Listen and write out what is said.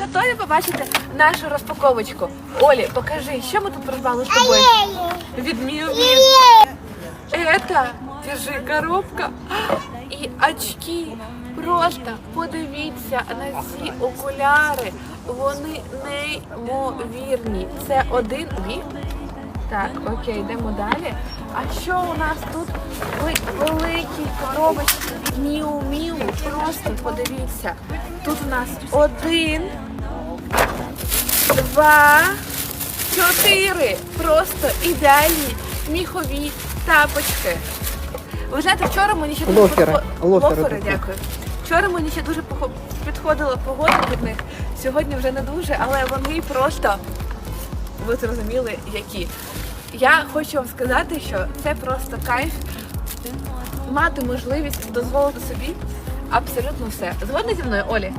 Готові побачити нашу розпаковочку? Олі, покажи, що ми тут придбали з тобою? Від Міу. Это, держи, коробка і очки. Просто подивіться на ці окуляри. Вони неймовірні. Це один вік. Так, окей, йдемо далі. А що у нас тут? Великі коробочки від Міу Міу. Просто подивіться. Тут у нас один, два, чотири. Просто ідеальні сміхові тапочки. Ви знаєте, вчора мені ще Лофери. Лофери Лофери, дякую. Вчора мені ще дуже підходила погода від них. Сьогодні вже не дуже, але вони просто ви зрозуміли, які. Я хочу вам сказати, що це просто кайф мати можливість дозволити собі абсолютно все. Згодна зі мною, Олі?